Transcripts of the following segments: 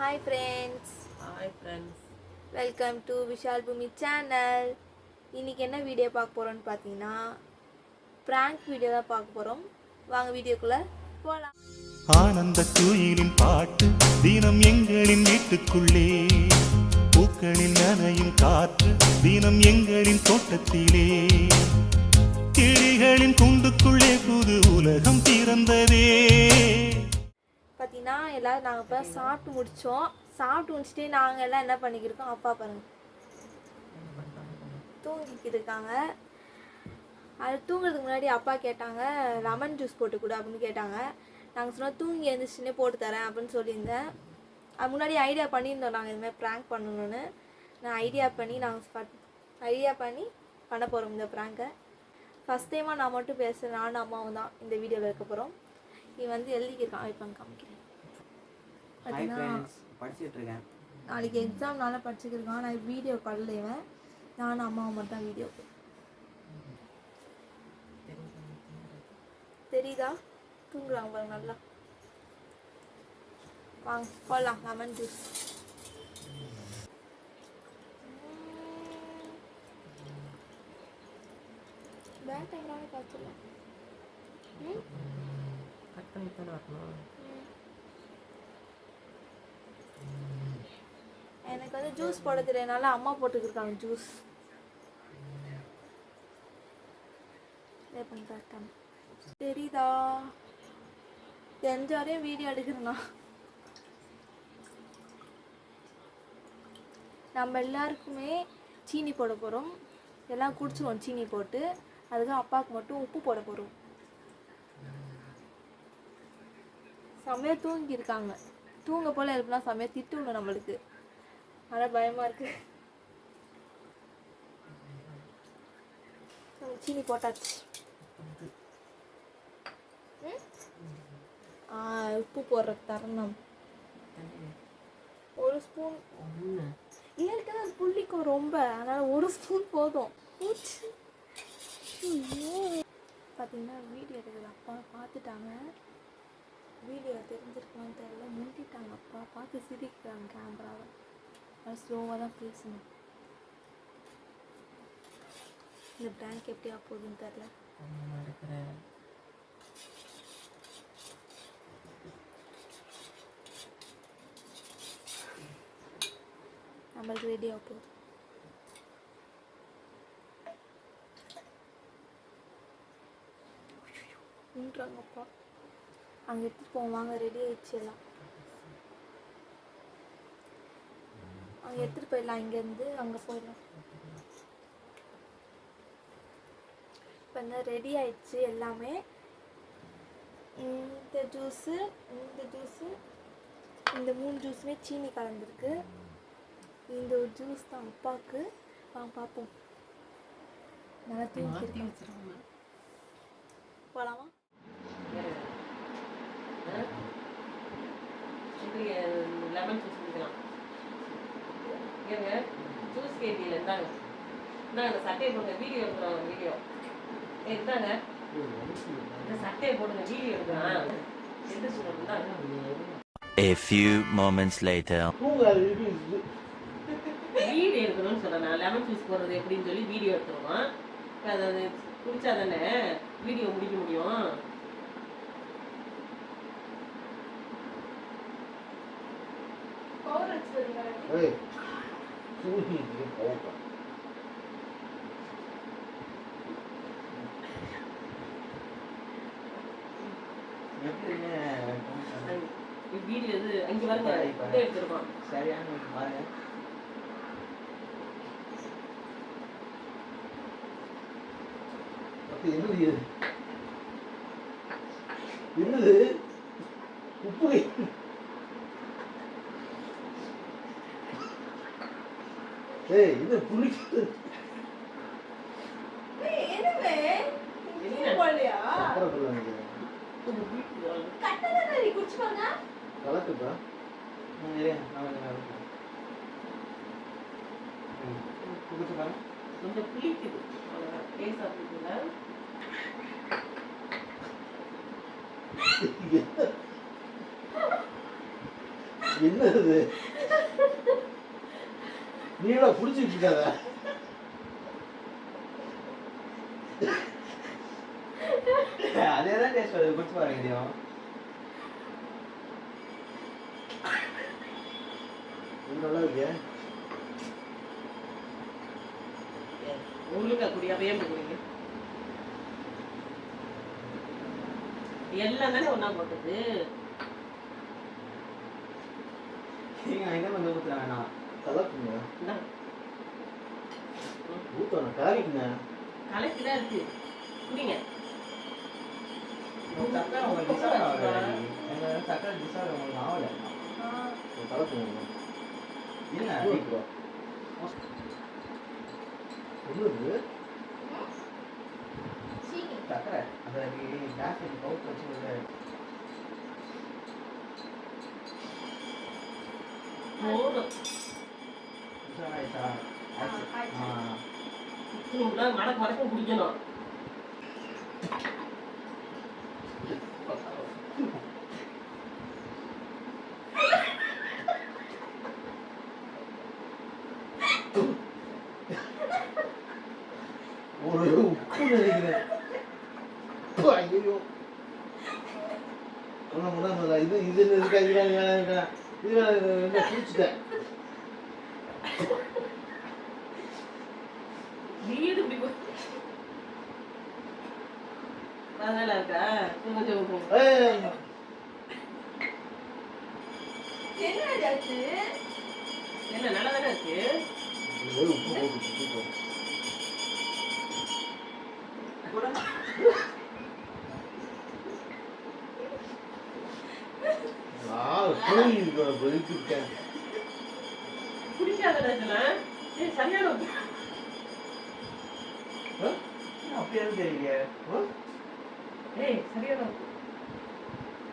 Hi friends hi friends welcome to Vishal Bhoomi channel இன்னைக்கு என்ன video பார்க்க போகிறோம்னு பார்த்தீங்கன்னா ப்ராங்க் வீடியோ தான் பார்க்க போகிறோம் வாங்க வீடியோக்குள்ளே போகலாம் ஆனந்த குயிலின் பாட்டு தினம் எங்களின் வீட்டுக்குள்ளே. பூக்களில் நனையும் காற்று தினம் எங்களின் தோட்டத்திலே. கிளிகளின் கூண்டுக்குள்ளே புது உலகம் பிறந்ததே. பார்த்தீங்கன்னா எல்லோரும் நாங்கள் இப்போ சாப்பிட்டு முடித்தோம் சாப்பிட்டு முடிச்சுட்டு நாங்கள் எல்லாம் என்ன பண்ணிக்கிருக்கோம்? அப்பா பாருங்க. தூங்கிக்கிட்டு இருக்காங்க அது தூங்குறதுக்கு முன்னாடி அப்பா கேட்டாங்க லெமன் ஜூஸ் போட்டு கொடு அப்படின்னு கேட்டாங்க. நாங்கள் சொன்னோம் தூங்கி எழுந்திரிச்சுனே போட்டு தரேன் அப்படின்னு சொல்லியிருந்தேன். அது முன்னாடி ஐடியா பண்ணியிருந்தோம் நாங்கள் இதுமாதிரி ப்ராங்க் பண்ணணும்னு. நான் ஐடியா பண்ணி நாங்கள் ஐடியா பண்ணி பண்ண போகிறோம் இந்த ப்ராங்கை ஃபஸ்ட் டைமாக நான் மட்டும் பேசுகிறேன் நானும் அம்மாவும் தான் இந்த வீடியோவில் இருக்க போகிறோம் இவன் வந்து எழுதிக்கிருக்கான். இப்போ காமிக்கிறேன். பார்த்தீங்கன்னா படிச்சுட்டு இருக்கேன் நாளைக்கு எக்ஸாம்னால படிச்சுக்கிருக்கான். நான் வீடியோ காலில் இவன். நானும் அம்மாவும் மட்டும் தான் வீடியோ தெரியுதா? தூங்குறாங்க பாருங்க நல்லா. வாங்க போடலாம் லெமன் ஜூஸ் பேட் டைம்லாமே காய்ச்சலாம் கட் பண்ணி தானே வரணும். எனக்கு வந்து ஜூஸ் போட தெரியனால அம்மா போட்டுக்கிருக்காங்க ஜூஸ் தெரியுதா? தெரிஞ்சாரையும் வீடியோ எடுக்கிறேண்ணா நம்ம எல்லாருக்குமே சீனி போட போகிறோம் எல்லாம் குடிச்சிருவோம் சீனி போட்டு. அதுக்கு அப்பாவுக்கு மட்டும் உப்பு போட போகிறோம் செம்மையா தூங்கியிருக்காங்க. தூங்க போல எழுப்புனா திட்டு விடும் நம்மளுக்கு. ஆனால் பயமாக இருக்கு. நம்ம சீனி போட்டாச்சு. உப்பு போடுற தருணம். ஒரு ஸ்பூன். ஏற்கனவே அது புள்ளிக்கும் ரொம்ப. அதனால் ஒரு ஸ்பூன் போதும். பார்த்தீங்கன்னா வீடியோ எடுக்குது அப்பா பார்த்துட்டாங்க வீடியோ தெரிஞ்சிருக்குமான்னு தெரியல. முந்திட்டாங்க அப்பா. பார்த்து சிரிக்கிறாங்க கேமராவை அது ஸ்லோவாக தான் பேசணும். இந்த பிராங்க் எப்படி ஆப்போகுதுன்னு தெரில எடுக்கிற நம்மளுக்கு ரெடி ஆக போகுது. நின்றாங்கப்பா. அங்கே எடுத்துட்டு போவோம்? வாங்க ரெடி ஆயிடுச்சு எல்லாம். அங்கே எடுத்துகிட்டு போயிடலாம் இங்கேருந்து அங்கே போயிடலாம். இப்போ ரெடி ஆயிடுச்சு எல்லாமே. இந்த ஜூஸு இந்த ஜூஸு இந்த மூணு ஜூஸுமே சீனி கலந்துருக்கு. இந்த ஒரு ஜூஸ் தான் அப்பாவுக்கு வாங்க பார்ப்போம். நல்லா தூக்கி போகலாமா லெமன் ஜூஸ் குடிக்கலாம் ஏங்க ஜூஸ் கேட்டியில் இருந்தாங்க இந்தாங்க இந்த சட்டையை போடுங்க வீடியோ எடுக்கிறோம் வீடியோ. ஏ இந்தாங்க. இந்த சட்டையை போடுங்க வீடியோ எடுக்கிறான் எந்த சொல்லுங்க A few moments later. Video எடுக்கணும்னு சொன்னேன் நான். லெமன் ஜூஸ் போடுறது எப்படின்னு சொல்லி வீடியோ எடுத்துருவோம். அது அது குடிச்சா தானே வீடியோ முடிக்க முடியும். ஏய் சூழ்நிலை இது எடுத்துருக்கோம் சரியான பாருங்க. என்னது உப்பு ஏய் இது புளிக்குது? சக்கரை கொஞ்சம் புளிக்குது டேஸ்ட் அப்படிங்களா என்னது? நீடா புடிச்சிட்டு இருக்காத? அதே தான் டேஸ்ட் வருது. குடிச்சு பாருங்க இதையும் இது நல்லா இருக்கே உங்களுக்கு குடியாவே குடிங்க. எல்லாம் தானே ஒண்ணா போட்டது. வந்து ஊத்துற வேணாம் கலக்குங்க. ஊத்தணும் கலக்குங்க. கலக்கிதான் இருக்கு. குடிங்க. சக்கரை சக்கரை டிசார்ட் உங்களுக்கு ஆகல. கலக்குங்க. இல்ல ஊத்துறோம் என்னது சக்கரை அந்த கேஸ் பவுட் வச்சு உள்ள போதும் டிசார்ட் ஆயிடுச்சா ஆ இத்தனை மடக்கு மடக்கும் குடிக்கணும் ஒரு உப்பு நினைக்கிறேன் ஐயோ இது இது என்ன இருக்கா இது வேணாம், இது வேணாம், இது வேணாம், என்ன அதெல்லாம் இருக்கா கொஞ்சம் என்ன ஆச்சு என்ன நல்லா தானே இருக்கு இது உப்பு போட்டு தூக்கம். நான் போய் வெளுத்துட்டேன் குடிக்காத இதெல்லாம் ஏய் சரியான உப்பு. அப்படி எதுவும் தெரியலையே ஏய் சரியான உப்பு.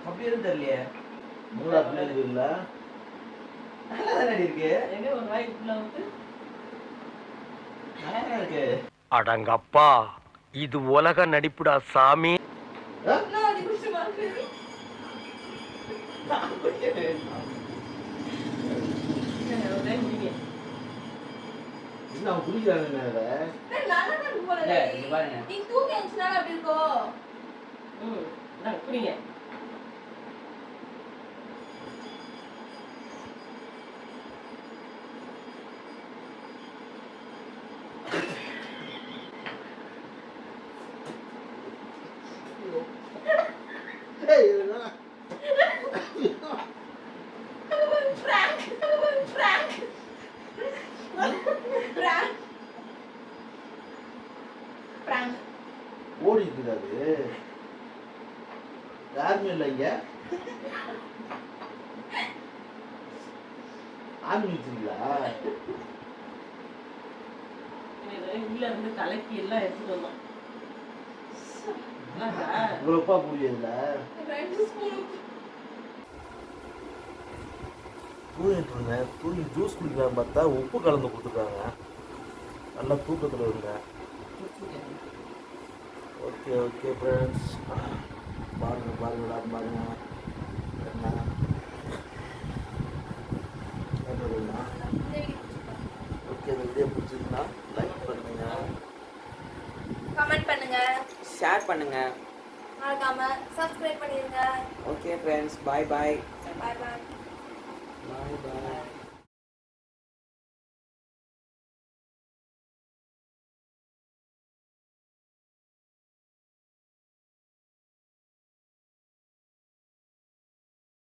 அப்படி எதுவும் தெரியலையே மூடா பிள்ளைங்க இல்ல நல்லா தானே இருக்கு எங்க ஒரு வாய் ஃபுல்லா ஊத்து நல்லா தானே இருக்கு அடங்கப்பா இது உலக நடிப்புடா சாமி. நான் அது குடிச்சு பார்க்கிறேன் ஏங்க, ஒரு டைம் குடிங்க என்ன அவன் குடிக்கிறானுங்க அதை நல்லா தான் இருக்கு போல இல்ல, இருக்கு. இங்க பாருங்க. நீ தூங்கி எழுந்துச்சுனால அப்படி இருக்கோ ம் இந்தாங்க குடிங்க ஏய், இதெல்லாம் Prank! Prank! Prank! Prank. ஓடி இருக்குது அது யாருமே இல்லை இங்க. ஆமி வச்சிருக்கீங்களா? உள்ள இருந்து கலக்கி எல்லாம் எடுத்துட்டு வந்தோம். தூங்கிட்டு இருந்தேன் தூங்கி ஜூஸ் குடிக்கலாம் பார்த்தா உப்பு கலந்து கொடுத்துருக்காங்க. நல்லா தூக்கத்தில் இருந்தேன் ஓகே ஓகே ஃப்ரெண்ட்ஸ் பாருங்க பாருங்கடா பாருங்க. என்ன? ஓகே இந்த வீடியோ பிடிச்சிருந்தா லைக் பண்ணுங்க. கமெண்ட் பண்ணுங்க. ஷேர் பண்ணுங்க. மறக்காம சப்ஸ்கிரைப் பண்ணிருங்க. ஓகே ஃப்ரெண்ட்ஸ் பாய் பாய் பாய் பாய் பாய் பாய்